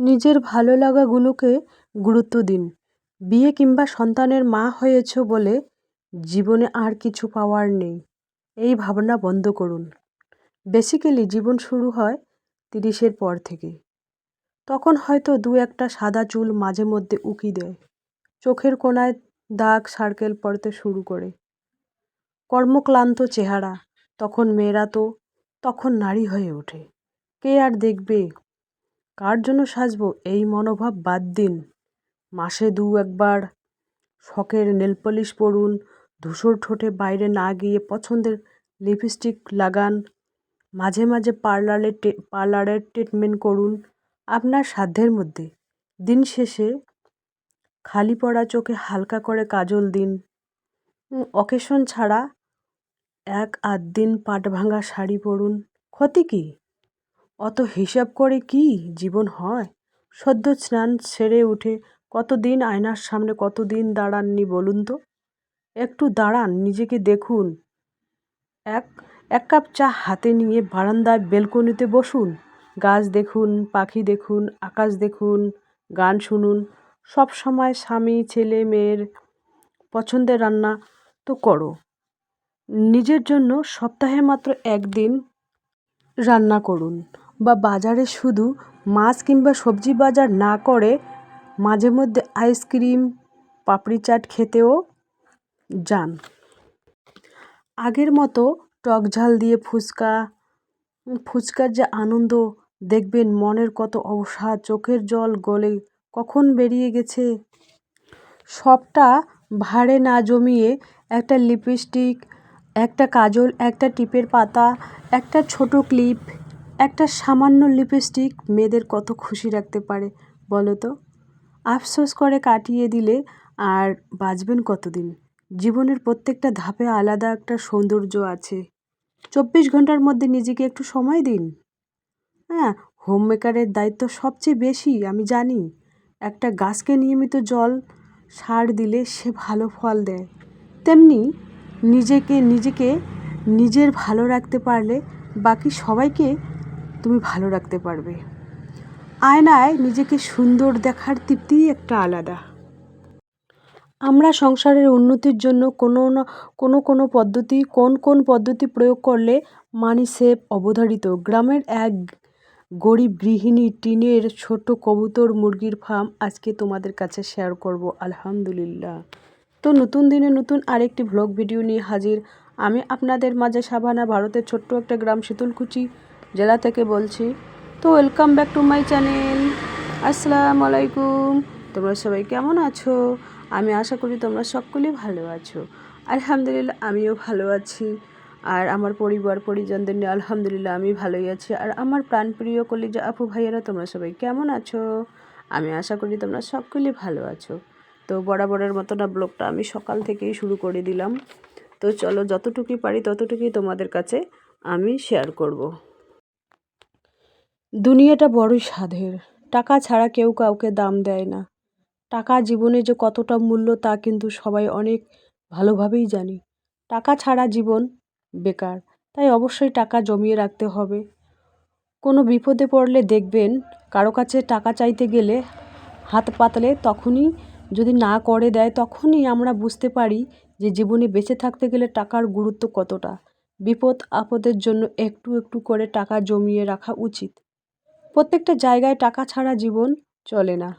নিজের ভালো লাগাগুলোকে গুরুত্ব দিন। বিয়ে কিংবা সন্তানের মা হয়েছ বলে জীবনে আর কিছু পাওয়ার নেই। এই ভাবনা বন্ধ করুন। বেসিক্যালি জীবন শুরু হয় তিরিশের পর থেকে। তখন হয়তো দু একটা সাদা চুল মাঝে মধ্যে উকি দেয়। চোখের কোনায় দাগ সার্কেল পড়তে শুরু করে। কর্মক্লান্ত চেহারা, তখন মেয়েরা তো, তখন নারী হয়ে ওঠে। কে আর দেখবে? কার জন্য সাজবো? এই মনোভাব বাদ দিন। মাসে দু একবার শখের নেলপলিশ পরুন, ধূসর ঠোঁটে বাইরে না গিয়ে পছন্দের লিপস্টিক লাগান, মাঝে মাঝে পার্লারে পার্লারের ট্রিটমেন্ট করুন আপনার সাধ্যের মধ্যে। দিন শেষে খালি পড়া চোখে হালকা করে কাজল দিন। অকেশন ছাড়া এক আধ দিন পাট ভাঙা শাড়ি পরুন। ক্ষতি কী? অত হিসাব করে কি জীবন হয়? সদ্য স্নান সেরে উঠে কতদিন আয়নার সামনে কতদিন দাঁড়াননি বলুন তো? একটু দাঁড়ান, নিজেকে দেখুন। এক এক কাপ চা হাতে নিয়ে বারান্দায় বেলকনিতে বসুন। গাছ দেখুন, পাখি দেখুন, আকাশ দেখুন, গান শুনুন। সব সময় স্বামী, ছেলে, মেয়ের পছন্দের রান্না তো করো। নিজের জন্য সপ্তাহে মাত্র একদিন রান্না করুন। বা বাজারে শুধু মাছ কিংবা সবজি বাজার না করে মাঝে মধ্যে আইসক্রিম, পাপড়ি চাট খেতেও যান। আগের মতো টক ঝাল দিয়ে ফুচকা, ফুচকার যে আনন্দ, দেখবেন মনের কত অবসাদ চোখের জল গলে কখন বেরিয়ে গেছে? সবটা ভাড়ে না জমিয়ে একটা লিপস্টিক, একটা কাজল, একটা টিপের পাতা, একটা ছোট ক্লিপ একটা সামান্য লিপস্টিক মেয়েদের কত খুশি রাখতে পারে, বলো তো? আফসোস করে কাটিয়ে দিলে আর বাঁচবেন কতদিন? জীবনের প্রত্যেকটা ধাপে আলাদা একটা সৌন্দর্য আছে। চব্বিশ ঘণ্টার মধ্যে নিজেকে একটু সময় দিন। হ্যাঁ হোম মেকারের দায়িত্ব সবচেয়ে বেশি, আমি জানি। একটা গাছকে নিয়মিত জল, সার দিলে সে ভালো ফল দেয়। তেমনি নিজেকে নিজেকে নিজের ভালো রাখতে পারলে বাকি সবাইকে তুমি ভালো রাখতে পারবে। আয়নায় নিজেকে সুন্দর দেখার তৃপ্তিই একটা আলাদা। আমরা সংসারের উন্নতির জন্য কোনো না, কোনো কোনো পদ্ধতি, কোন কোন পদ্ধতি প্রয়োগ করলে মানি সেভ অবধারিত। গ্রামের এক গরিব গৃহিণী টিনের ছোট কবুতর মুরগির ফার্ম আজকে তোমাদের কাছে শেয়ার করব, আলহামদুলিল্লাহ। তো নতুন দিনে নতুন আরেকটি ভ্লগ ভিডিও নিয়ে হাজির। আমি আপনাদের মাঝে সাবানা ভারতের ছোট্ট একটা গ্রাম শীতলকুচি। জেলা থেকে বলছি। তো welcome back to my channel আসসালামু আলাইকুম। তোমরা সবাই কেমন আছো? আমি আশা করি তোমরা সকলেই ভালো আছো। আলহামদুলিল্লাহ, আমিও ভালো আছি। আর আমার পরিবার, পরিজনদের নিয়ে আলহামদুলিল্লাহ আমি ভালোই আছি। আর আমার প্রাণপ্রিয় কলিজা আপু ভাইয়েরা, তোমরা সবাই কেমন আছো? আমি আশা করি তোমরা সকলেই ভালো আছো। তো বরাবরের মতো না, ব্লগটা আমি সকাল থেকেই শুরু করে দিলাম। তো চলো, যতটুকুই পারি ততটুকুই তোমাদের কাছে আমি শেয়ার করব। দুনিয়াটা বড়ই সাধের। টাকা ছাড়া কেউ কাউকে দাম দেয় না। টাকা জীবনে যে কতটা মূল্য তা কিন্তু সবাই অনেক ভালোভাবেই জানি। টাকা ছাড়া জীবন বেকার, তাই অবশ্যই টাকা জমিয়ে রাখতে হবে। কোনো বিপদে পড়লে দেখবেন কারও কাছে টাকা চাইতে গেলে হাত পাতলে তখনই যদি না করে দেয় তখনই আমরা বুঝতে পারি যে জীবনে বেঁচে থাকতে গেলে টাকার গুরুত্ব কতটা। বিপদ আপদের জন্য একটু একটু করে টাকা জমিয়ে রাখা উচিত। প্রত্যেকটা জায়গায় টাকা ছাড়া জীবন চলে না।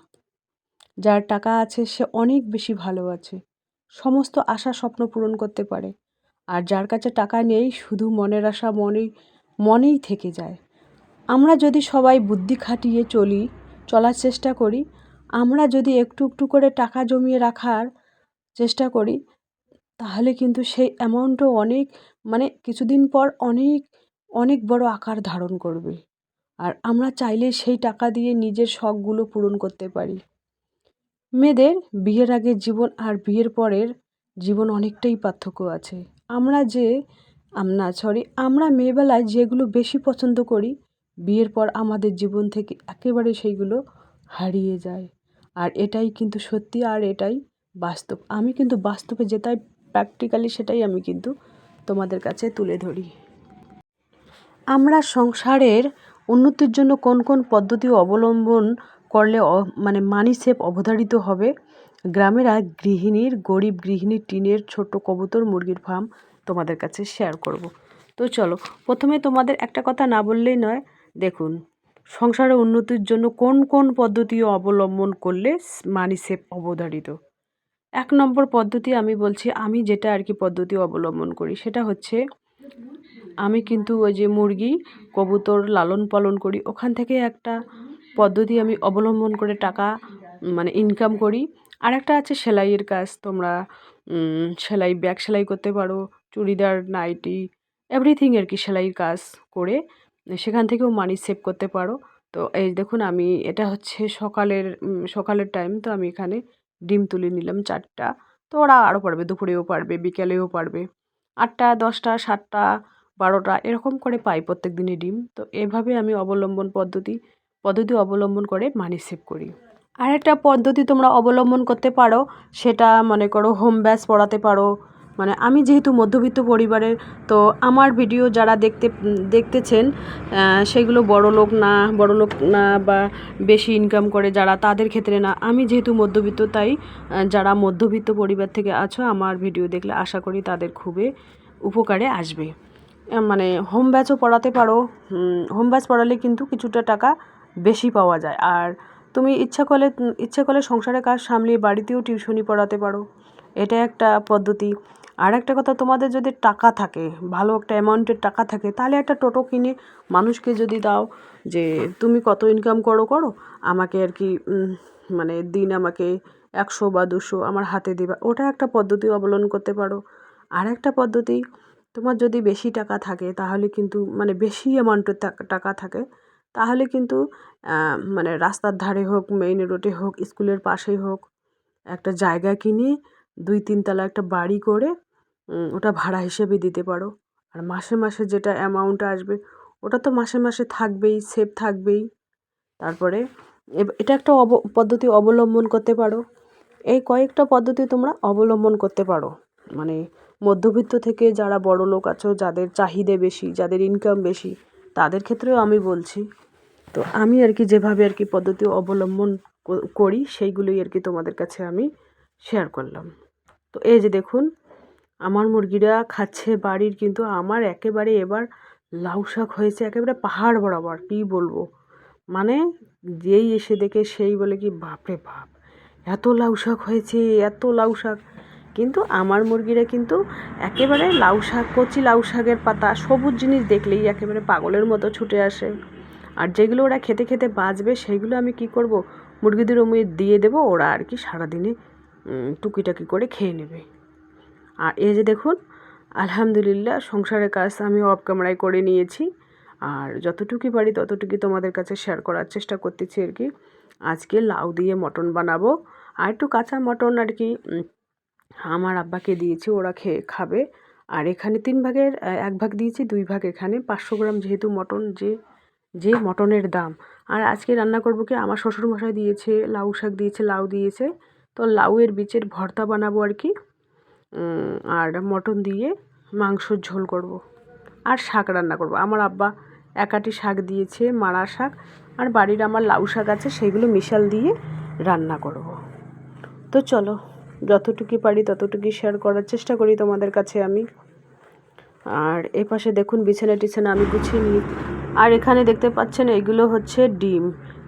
যার টাকা আছে, সে অনেক বেশি ভালো আছে। সমস্ত আশা স্বপ্ন পূরণ করতে পারে। আর যার কাছে টাকা নেই, শুধু মনের আশা মনেই মনেই থেকে যায়। আমরা যদি সবাই বুদ্ধি খাটিয়ে চলি, চলার চেষ্টা করি, আমরা যদি একটু একটু করে টাকা জমিয়ে রাখার চেষ্টা করি, তাহলে কিন্তু সেই অ্যামাউন্টও অনেক মানে কিছুদিন পর অনেক অনেক বড় আকার ধারণ করবে। আর আমরা চাইলে সেই টাকা দিয়ে নিজের শখগুলো পূরণ করতে পারি। মেয়েদের বিয়ের আগের জীবন আর বিয়ের পরের জীবন অনেকটাই পার্থক্য আছে। আমরা যে না সরি আমরা মেয়েবেলায় যেগুলো বেশি পছন্দ করি, বিয়ের পর আমাদের জীবন থেকে একেবারে সেইগুলো হারিয়ে যায়। আর এটাই কিন্তু সত্যি আর এটাই বাস্তব। আমি কিন্তু বাস্তবে যেটাই প্র্যাকটিক্যালি সেটাই আমি কিন্তু তোমাদের কাছে তুলে ধরি। আমরা সংসারের উন্নতির জন্য কোন কোন পদ্ধতি অবলম্বন করলে মানে মানি সেফ অবধারিত হবে? গ্রামেরা গৃহিণীর, গরিব গৃহিণীর টিনের ছোট্ট কবুতর মুরগির ফার্ম তোমাদের কাছে শেয়ার করব। তো চলো, প্রথমে তোমাদের একটা কথা না বললেই নয়, দেখুন সংসারের উন্নতির জন্য কোন কোন পদ্ধতি অবলম্বন করলে মানি সেফ অবধারিত? এক নম্বর পদ্ধতি আমি বলছি, আমি যেটা আর কি পদ্ধতি অবলম্বন করি, সেটা হচ্ছে আমি কিন্তু ওই যে মুরগি, কবুতর লালন পালন করি। ওখান থেকে একটা পদ্ধতি আমি অবলম্বন করে টাকা মানে ইনকাম করি। আর একটা আছে সেলাইয়ের কাজ। তোমরা সেলাই, ব্যাগ সেলাই করতে পারো, চুড়িদার, নাইটি এভরিথিং আর কি সেলাইয়ের কাজ করে সেখান থেকেও মানি সেভ করতে পারো। তো এই দেখুন, আমি, এটা হচ্ছে সকালের সকালের টাইম তো আমি এখানে ডিম তুলে নিলাম চারটা। তো ওরা আরও পারবে, দুপুরেও পারবে, বিকেলেও পারবে। আটটা, দশটা, সাতটা বারোটা এরকম করে পাই প্রত্যেক দিনই ডিম। তো এভাবে আমি অবলম্বন পদ্ধতি পদ্ধতি অবলম্বন করে মানি সেভ করি। আরেকটা পদ্ধতি তোমরা অবলম্বন করতে পারো, সেটা মনে করো হোম ব্যাস পড়াতে পারো। মানে আমি যেহেতু মধ্যবিত্ত পরিবারের, তো আমার ভিডিও যারা দেখতে, দেখতেছেন সেগুলো বড় লোক না, বড় লোক না বা বেশি ইনকাম করে যারা, তাদের ক্ষেত্রে না। আমি যেহেতু মধ্যবিত্ত, তাই যারা মধ্যবিত্ত পরিবার থেকে আছো, আমার ভিডিও দেখলে আশা করি তাদের খুবই উপকারে আসবে। মানে হোম ব্যাচও পড়াতে পারো। হোম ব্যাচ পড়ালে কিন্তু কিছুটা টাকা বেশি পাওয়া যায়। আর তুমি ইচ্ছা করলে ইচ্ছা করলে সংসারের কাজ সামলিয়ে বাড়িতেও টিউশনি পড়াতে পারো। এটা একটা পদ্ধতি। আর একটা কথা, তোমাদের যদি টাকা থাকে, ভালো একটা অ্যামাউন্টের টাকা থাকে, তাহলে একটা টোটো কিনে মানুষকে যদি দাও যে, তুমি কত ইনকাম করো করো। আমাকে আর কি মানে দিন আমাকে একশো বা দুশো আমার হাতে দিবা। ওটা একটা পদ্ধতি অবলম্বন করতে পারো। আর একটা পদ্ধতি তোমার যদি বেশি টাকা থাকে, তাহলে কিন্তু মানে বেশি অ্যামাউন্টের টাকা থাকে, তাহলে কিন্তু মানে রাস্তার ধারে হোক মেইন রোডে হোক স্কুলের পাশেই হোক, একটা জায়গা কিনে দুই তিনতলা একটা বাড়ি করে ওটা ভাড়া হিসেবে দিতে পারো। আর মাসে মাসে যেটা অ্যামাউন্ট আসবে, ওটা তো মাসে মাসে থাকবেই সেভ থাকবেই। তারপরে এটা একটা অব, পদ্ধতি অবলম্বন করতে পারো। এই কয়েকটা পদ্ধতি তোমরা অবলম্বন করতে পারো। মানে মধ্যবিত্ত থেকে যারা বড় লোক আছো, যাদের চাহিদা বেশি, যাদের ইনকাম বেশি, তাদের ক্ষেত্রেও আমি বলছি। তো আমি আর কি যেভাবে আর কি পদ্ধতি অবলম্বন করি, সেইগুলোই আর কি তোমাদের কাছে আমি শেয়ার করলাম। তো এই যে দেখুন, আমার মুরগিরা খাচ্ছে, বাড়ির কিন্তু আমার একেবারে এবার লাউ শাক হয়েছে, একেবারে পাহাড় বরাবর, কী বলব? মানে যেই এসে দেখে সেই বলে কি, বাপরে বাপ, এত লাউ শাক হয়েছে, এত লাউ শাক। কিন্তু আমার মুরগিরা কিন্তু একেবারে লাউ শাক, কচি লাউ শাকের পাতা, সবুজ জিনিস দেখলেই একেবারে পাগলের মতো ছুটে আসে। আর যেগুলো ওরা খেতে খেতে বাঁচবে সেইগুলো আমি কি করব? মুরগিদের ওমে দিয়ে দেবো, ওরা আর কি সারাদিনে টুকিটাকি করে খেয়ে নেবে। আর এই যে দেখুন, আলহামদুলিল্লাহ সংসারের কাজ আমি অফ ক্যামেরায় করে নিয়েছি। আর যতটুকু পারি ততটুকু তোমাদের কাছে শেয়ার করার চেষ্টা করতেছি আর কি। আজকে লাউ দিয়ে মটন বানাবো। আর একটু কাঁচা মটন আর কি আমার আব্বাকে দিয়েছি, ওরা খেয়ে খাবে। আর এখানে তিন ভাগের এক ভাগ দিয়েছি, দুই ভাগ এখানে। পাঁচশো গ্রাম যেহেতু মটন, যে যে মটনের দাম। আর আজকে রান্না করব কি, আমার শ্বশুরমশাই দিয়েছে, লাউ শাক দিয়েছে, লাউ দিয়েছে। তো লাউয়ের বীজের ভর্তা বানাবো আর কি। আর মটন দিয়ে মাংসর ঝোল করব। আর শাক রান্না করব। আমার আব্বা একাটি শাক দিয়েছে মারা শাক। আর বাড়ির আমার লাউ শাক আছে, সেগুলো মিশাল দিয়ে রান্না করব। তো চলো। যতটুকু পারি ততটুকু শেয়ার করার চেষ্টা করি তোমাদের কাছে আমি। আর এ পাশে দেখুন, বিছানা টিছানা আমি গুছিয়ে নিই। আর এখানে দেখতে পাচ্ছেন, এগুলো হচ্ছে ডিম।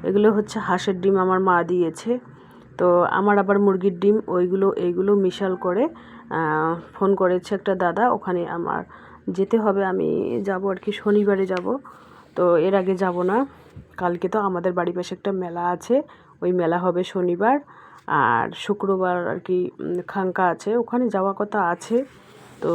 এগুলো হচ্ছে হাঁসের ডিম আমার মা দিয়েছে। তো আমার আবার মুরগির ডিম, ওইগুলো এইগুলো মিশাল করে ফোন করেছে একটা দাদা। ওখানে আমার যেতে হবে, আমি যাব আর কি, শনিবারে যাব। তো এর আগে যাব না। কালকে তো আমাদের বাড়ির পাশে একটা মেলা আছে। ওই মেলা হবে শনিবার। আর শুক্রবার আর কি খাঙ্কা আছে। ওখানে যাওয়া কথা আছে। তো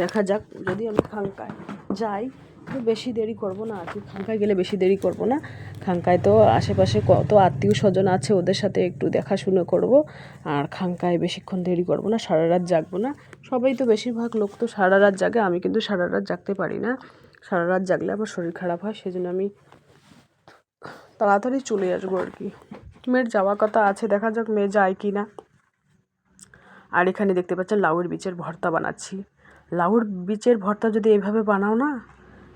দেখ যাক, যদি আমি খাঙ্কায় যাই, তো বেশি দেরি করব না আর কি খাঙ্কায় গেলে বেশি দেরি করব না। খাঙ্কায় তো আশেপাশে কত আত্মীয় স্বজন আছে, ওদের সাথে একটু দেখাশুনো করব। আর খাঙ্কায় বেশিক্ষণ দেরি করব না, সারা রাত জাগবো না। সবাই তো বেশিরভাগ লোক তো সারা রাত জাগে, আমি কিন্তু সারা রাত জাগতে পারি না। সারা রাত জাগলে আমার শরীর খারাপ হয়, সেজন্য আমি তাড়াতাড়ি চলে আসব আর কি মেয়ের যাওয়া কথা আছে, দেখা যাক মেয়ে যায় কি না। আর এখানে দেখতে পাচ্ছেন লাউয়ের বীজের ভর্তা বানাচ্ছি। লাউর বীজের ভর্তা যদি এভাবে বানাও না,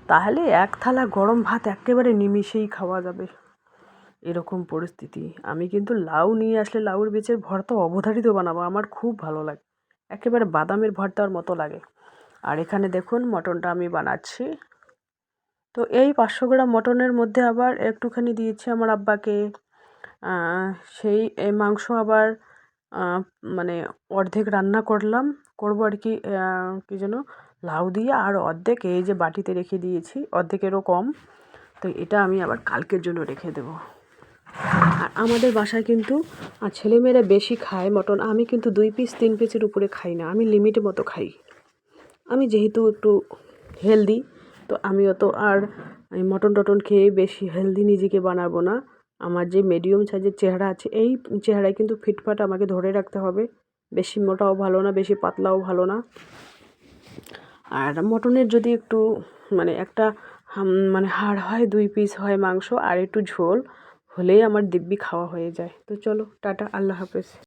তাহলে এক থালা গরম ভাত একেবারে নিমিষেই খাওয়া যাবে। এরকম পরিস্থিতি। আমি কিন্তু লাউ নিয়ে আসলে লাউর বীজের ভর্তা অবধারিত বানাবো, আমার খুব ভালো লাগে। একেবারে বাদামের ভর্তার মতো লাগে। আর এখানে দেখুন মটনটা আমি বানাচ্ছি। তো এই পাঁচশো গ্রাম মটনের মধ্যে আবার একটুখানি দিয়েছি আমার আব্বাকে। সেই মাংস আবার মানে অর্ধেক রান্না করলাম। করব আর কি কী যেন, লাউ দিয়ে। আর অর্ধেক এই যে বাটিতে রেখে দিয়েছি, অর্ধেকেরও কম। তো এটা আমি আবার কালকের জন্য রেখে দেবো। আর আমাদের বাসায় কিন্তু ছেলেমেয়েরা বেশি খায় মটন। আমি কিন্তু দুই পিস, তিন পিসের উপরে খাই না। আমি লিমিট মতো খাই। আমি যেহেতু একটু হেলদি, তো আমিও তো আর মটন টটন খেয়ে বেশি হেলদি নিজেকে বানাবো না। আমার যে মিডিয়াম সাইজের চেহারা আছে, এই চেহারায় কিন্তু ফিটফাট আমাকে ধরে রাখতে হবে। বেশি মোটাও ভালো না, বেশি পাতলাও ভালো না। আর মটনের যদি একটু মানে একটা মানে হাড় হয়, দুই পিস হয় মাংস আর একটু ঝোল, হলেই আমার দিব্যি খাওয়া হয়ে যায়। তো চলো, টাটা, আল্লাহ হাফেজ।